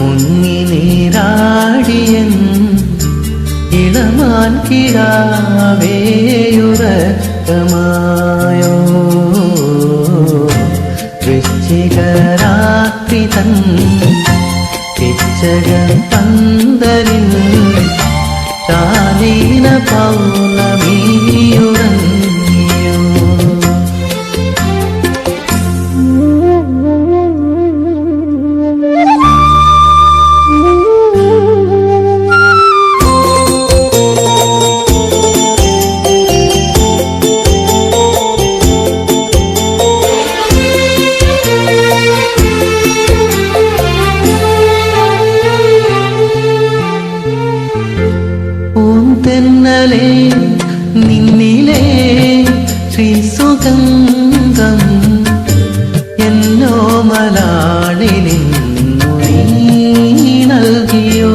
മുങ്ങി ഇളമാൻ കിടാവേയുറക്കമായോ? വൃശ്ചികരാത്രി തൻ കിച്ചകൻ പന്തലിൽ കാലീന പൗർണമിയുറങ്ങിയോ നിന്നിലേ ശ്രീസുഗന്ധം എന്നോ മലാളി നിന്നു നീ നൽകിയോ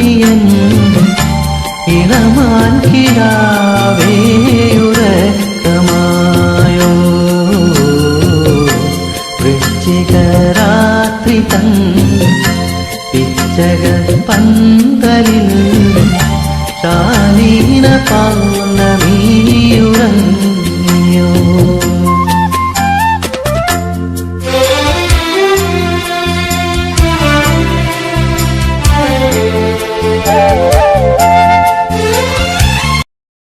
നീരാടിയൻ ഇളമാൻ കിടാവേയുറക്കമായോ വൃശ്ചികരാത്രി തൻ പിച്ചക